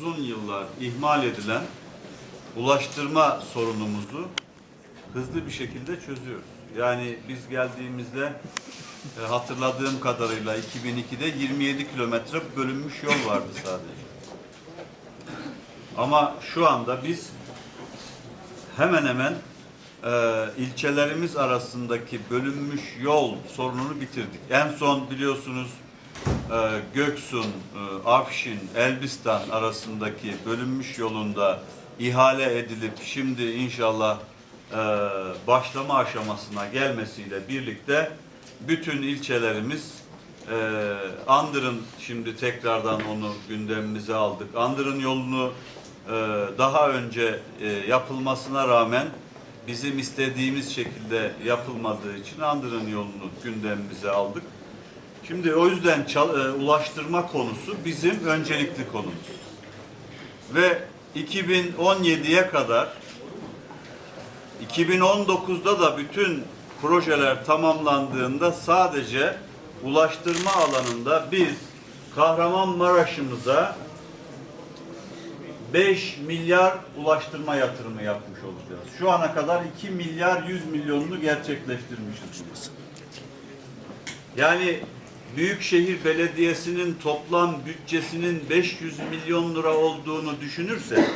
uzun yıllar ihmal edilen ulaştırma sorunumuzu hızlı bir şekilde çözüyoruz. Yani biz geldiğimizde e, hatırladığım kadarıyla 2002'de 27 kilometre bölünmüş yol vardı sadece. Ama şu anda biz hemen hemen e, ilçelerimiz arasındaki bölünmüş yol sorununu bitirdik. En son biliyorsunuz Göksun, e, Afşin, Elbistan arasındaki bölünmüş yolunda ihale edilip şimdi inşallah e, başlama aşamasına gelmesiyle birlikte bütün ilçelerimiz e, Andır'ın şimdi tekrardan onu gündemimize aldık. Andır'ın yolunu e, daha önce e, yapılmasına rağmen bizim istediğimiz şekilde yapılmadığı için Andır'ın yolunu gündemimize aldık. Şimdi o yüzden e, ulaştırma konusu bizim öncelikli konumuz. Ve 2017'ye kadar 2019'da da bütün projeler tamamlandığında sadece ulaştırma alanında biz Kahramanmaraş'ımıza 5 milyar ulaştırma yatırımı yapmış olacağız. Şu ana kadar 2 milyar 100 milyonunu gerçekleştirmişiz. Yani Büyükşehir Belediyesi'nin toplam bütçesinin 500 milyon lira olduğunu düşünürse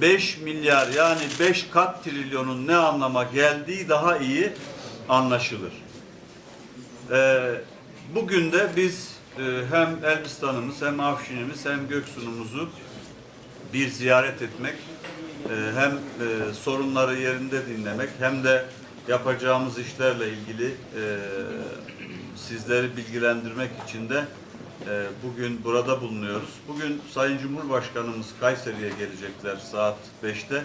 5 milyar yani 5 kat trilyonun ne anlama geldiği daha iyi anlaşılır. Ee, bugün de biz e, hem Elbistan'ımız hem Afşin'imiz hem Göksu'numuzu bir ziyaret etmek e, hem e, sorunları yerinde dinlemek hem de yapacağımız işlerle ilgili e, sizleri bilgilendirmek için de e, bugün burada bulunuyoruz. Bugün Sayın Cumhurbaşkanımız Kayseri'ye gelecekler saat 5'te.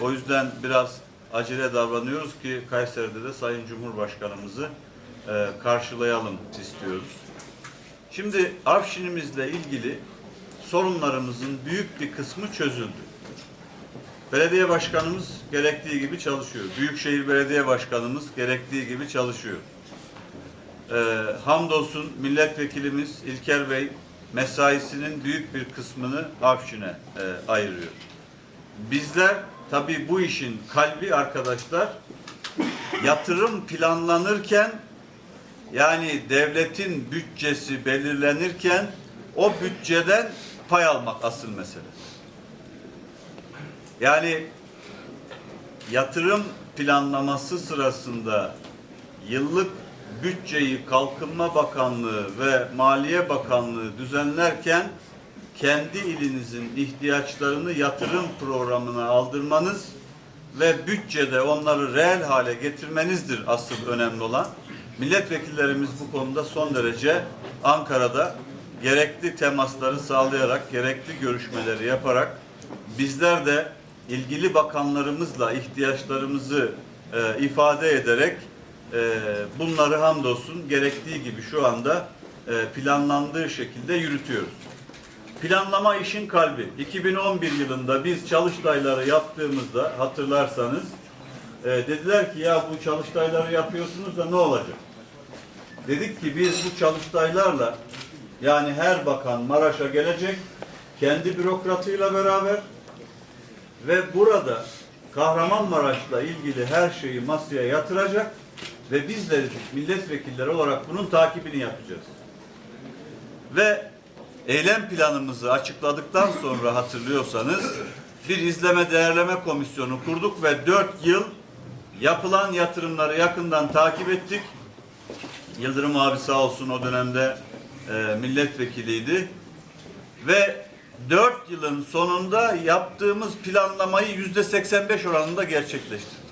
O yüzden biraz acele davranıyoruz ki Kayseri'de de Sayın Cumhurbaşkanımızı e, karşılayalım istiyoruz. Şimdi Afşin'imizle ilgili sorunlarımızın büyük bir kısmı çözüldü. Belediye başkanımız gerektiği gibi çalışıyor. Büyükşehir Belediye Başkanımız gerektiği gibi çalışıyor. Ee, hamdolsun milletvekilimiz İlker Bey mesaisinin büyük bir kısmını Afşin'e e, ayırıyor. Bizler tabii bu işin kalbi arkadaşlar yatırım planlanırken yani devletin bütçesi belirlenirken o bütçeden pay almak asıl mesele. Yani yatırım planlaması sırasında yıllık bütçeyi Kalkınma Bakanlığı ve Maliye Bakanlığı düzenlerken kendi ilinizin ihtiyaçlarını yatırım programına aldırmanız ve bütçede onları reel hale getirmenizdir asıl önemli olan. Milletvekillerimiz bu konuda son derece Ankara'da gerekli temasları sağlayarak, gerekli görüşmeleri yaparak bizler de ilgili bakanlarımızla ihtiyaçlarımızı e, ifade ederek e, bunları hamdolsun gerektiği gibi şu anda e, planlandığı şekilde yürütüyoruz. Planlama işin kalbi. 2011 yılında biz çalıştayları yaptığımızda hatırlarsanız e, dediler ki ya bu çalıştayları yapıyorsunuz da ne olacak? Dedik ki biz bu çalıştaylarla yani her bakan Maraş'a gelecek kendi bürokratıyla beraber ve burada Kahramanmaraş'la ilgili her şeyi masaya yatıracak ve biz de milletvekilleri olarak bunun takibini yapacağız. Ve eylem planımızı açıkladıktan sonra hatırlıyorsanız bir izleme değerleme komisyonu kurduk ve dört yıl yapılan yatırımları yakından takip ettik. Yıldırım abi sağ olsun o dönemde e, milletvekiliydi. Ve dört yılın sonunda yaptığımız planlamayı yüzde 85 oranında gerçekleştirdik.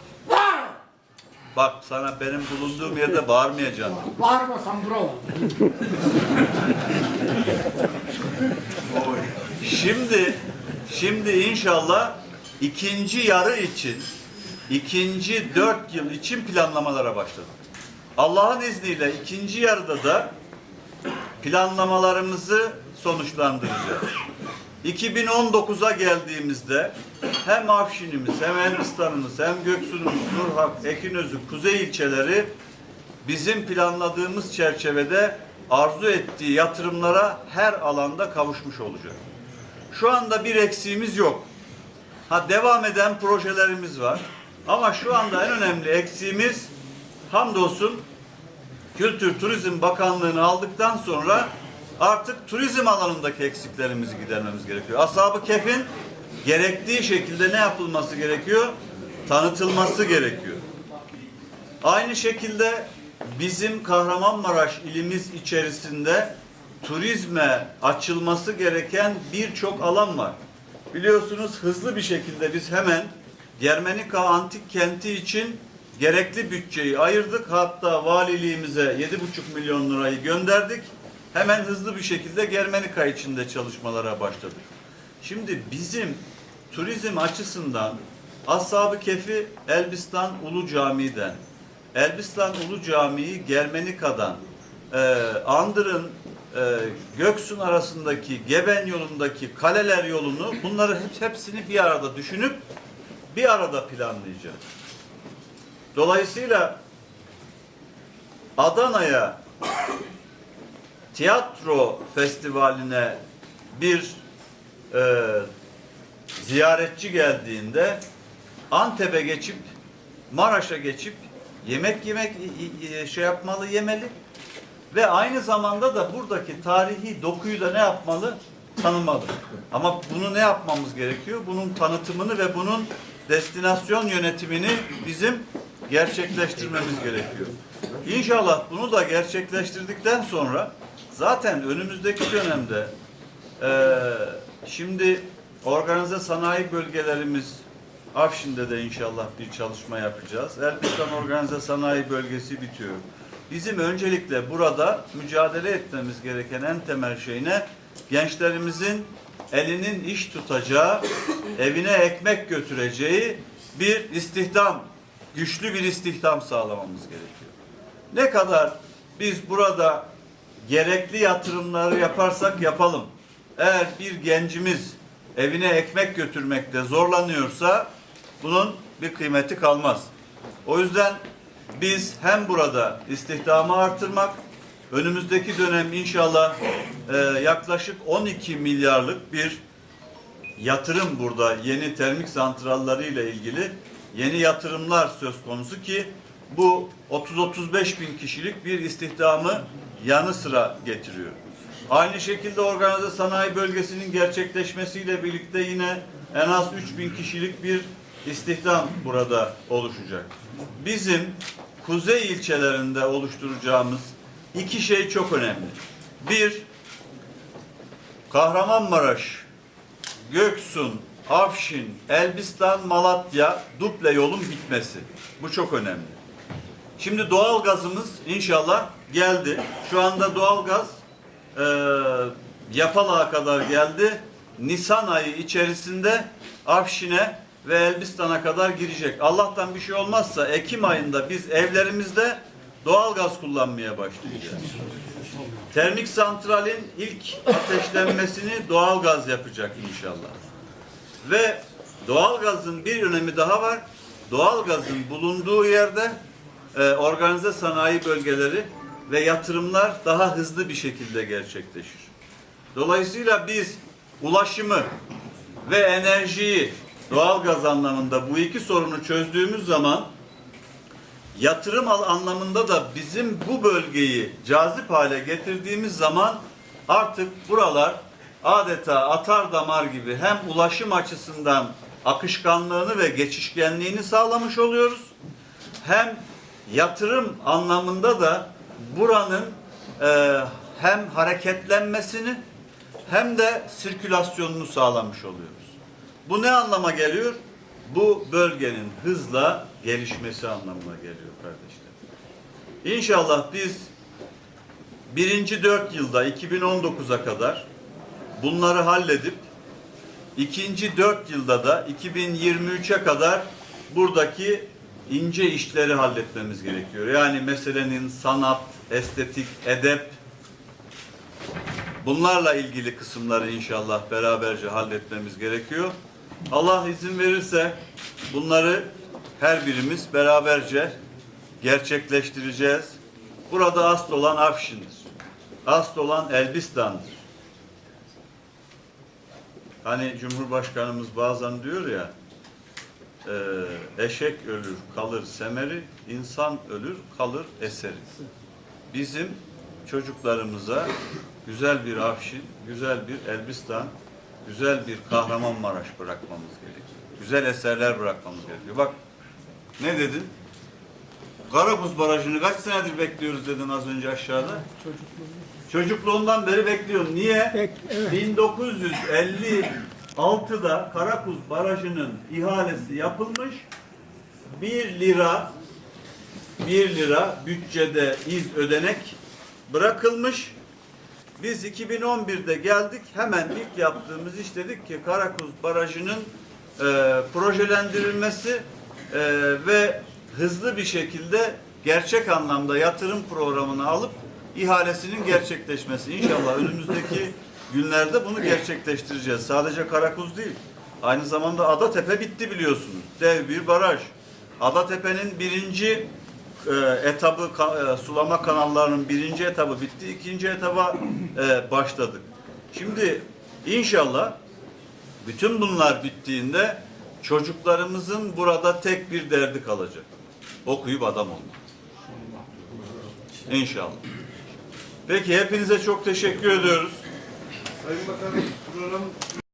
Bak sana benim bulunduğum yerde bağırmayacağım. Bağırmasan bravo. Şimdi şimdi inşallah ikinci yarı için ikinci dört yıl için planlamalara başladık. Allah'ın izniyle ikinci yarıda da planlamalarımızı sonuçlandıracağız. 2019'a geldiğimizde hem Afşin'imiz, hem Elbistan'ımız, hem Göksu'numuz, Nurhak, Ekinözü, Kuzey ilçeleri bizim planladığımız çerçevede arzu ettiği yatırımlara her alanda kavuşmuş olacak. Şu anda bir eksiğimiz yok. Ha devam eden projelerimiz var. Ama şu anda en önemli eksiğimiz hamdolsun Kültür Turizm Bakanlığı'nı aldıktan sonra artık turizm alanındaki eksiklerimizi gidermemiz gerekiyor. Ashab-ı Kef'in gerektiği şekilde ne yapılması gerekiyor? Tanıtılması gerekiyor. Aynı şekilde bizim Kahramanmaraş ilimiz içerisinde turizme açılması gereken birçok alan var. Biliyorsunuz hızlı bir şekilde biz hemen Germenika Antik Kenti için gerekli bütçeyi ayırdık. Hatta valiliğimize 7,5 milyon lirayı gönderdik. Hemen hızlı bir şekilde Germenika için de çalışmalara başladık. Şimdi bizim turizm açısından Ashab-ı Kefi Elbistan Ulu Camii'den, Elbistan Ulu Camii Germenika'dan, e, Andır'ın e, Göksun arasındaki Geben yolundaki kaleler yolunu bunları hep, hepsini bir arada düşünüp bir arada planlayacağız. Dolayısıyla Adana'ya tiyatro festivaline bir e, ziyaretçi geldiğinde Antep'e geçip Maraş'a geçip yemek yemek şey yapmalı, yemeli ve aynı zamanda da buradaki tarihi dokuyu da ne yapmalı? Tanımalı. Ama bunu ne yapmamız gerekiyor? Bunun tanıtımını ve bunun destinasyon yönetimini bizim gerçekleştirmemiz gerekiyor. İnşallah bunu da gerçekleştirdikten sonra zaten önümüzdeki dönemde eee şimdi organize sanayi bölgelerimiz Afşin'de de inşallah bir çalışma yapacağız. Elbistan Organize Sanayi Bölgesi bitiyor. Bizim öncelikle burada mücadele etmemiz gereken en temel şey ne? Gençlerimizin elinin iş tutacağı, evine ekmek götüreceği bir istihdam, güçlü bir istihdam sağlamamız gerekiyor. Ne kadar biz burada gerekli yatırımları yaparsak yapalım. Eğer bir gencimiz evine ekmek götürmekte zorlanıyorsa bunun bir kıymeti kalmaz. O yüzden biz hem burada istihdamı artırmak, önümüzdeki dönem inşallah e, yaklaşık 12 milyarlık bir yatırım burada yeni termik santralları ile ilgili yeni yatırımlar söz konusu ki bu 30-35 bin kişilik bir istihdamı yanı sıra getiriyor. Aynı şekilde organize sanayi bölgesinin gerçekleşmesiyle birlikte yine en az 3 bin kişilik bir istihdam burada oluşacak. Bizim kuzey ilçelerinde oluşturacağımız iki şey çok önemli. Bir, Kahramanmaraş, Göksun, Afşin, Elbistan, Malatya duble yolun bitmesi. Bu çok önemli. Şimdi doğal gazımız inşallah geldi. Şu anda doğal gaz e, Yapalak'a kadar geldi. Nisan ayı içerisinde Afşin'e ve Elbistan'a kadar girecek. Allah'tan bir şey olmazsa Ekim ayında biz evlerimizde doğal gaz kullanmaya başlayacağız. Termik santralin ilk ateşlenmesini doğal gaz yapacak inşallah. Ve doğal gazın bir önemi daha var. Doğal gazın bulunduğu yerde e, organize sanayi bölgeleri ve yatırımlar daha hızlı bir şekilde gerçekleşir. Dolayısıyla biz ulaşımı ve enerjiyi doğal gaz anlamında bu iki sorunu çözdüğümüz zaman yatırım anlamında da bizim bu bölgeyi cazip hale getirdiğimiz zaman artık buralar adeta atar damar gibi hem ulaşım açısından akışkanlığını ve geçişkenliğini sağlamış oluyoruz. Hem yatırım anlamında da buranın e, hem hareketlenmesini hem de sirkülasyonunu sağlamış oluyoruz. Bu ne anlama geliyor? Bu bölgenin hızla gelişmesi anlamına geliyor kardeşler. İnşallah biz birinci dört yılda 2019'a kadar bunları halledip ikinci dört yılda da 2023'e kadar buradaki ince işleri halletmemiz gerekiyor. Yani meselenin sanat, estetik, edep bunlarla ilgili kısımları inşallah beraberce halletmemiz gerekiyor. Allah izin verirse bunları her birimiz beraberce gerçekleştireceğiz. Burada asıl olan Afşin'dir. Asıl olan Elbistan'dır. Hani Cumhurbaşkanımız bazen diyor ya e, eşek ölür kalır semeri, insan ölür kalır eseri. Bizim çocuklarımıza güzel bir Afşin, güzel bir Elbistan, güzel bir Kahramanmaraş bırakmamız gerekiyor. Güzel eserler bırakmamız gerekiyor. Bak ne dedin? Karabuz Barajı'nı kaç senedir bekliyoruz dedin az önce aşağıda. Çocukluğundan beri bekliyorum. Niye? Bek- evet. 1956'da Karakuz Barajı'nın ihalesi yapılmış. 1 lira 1 lira bütçede iz ödenek bırakılmış. Biz 2011'de geldik. Hemen ilk yaptığımız iş dedik ki Karakuz Barajı'nın e, projelendirilmesi e, ve hızlı bir şekilde gerçek anlamda yatırım programını alıp ihalesinin gerçekleşmesi. İnşallah önümüzdeki günlerde bunu gerçekleştireceğiz. Sadece Karakuz değil. Aynı zamanda Adatepe bitti biliyorsunuz. Dev bir baraj. Adatepe'nin birinci e, etabı e, sulama kanallarının birinci etabı bitti. ikinci etaba e, başladık. Şimdi inşallah bütün bunlar bittiğinde çocuklarımızın burada tek bir derdi kalacak. Okuyup adam olmak. İnşallah. Peki hepinize çok teşekkür ediyoruz. Sayın Bakanım program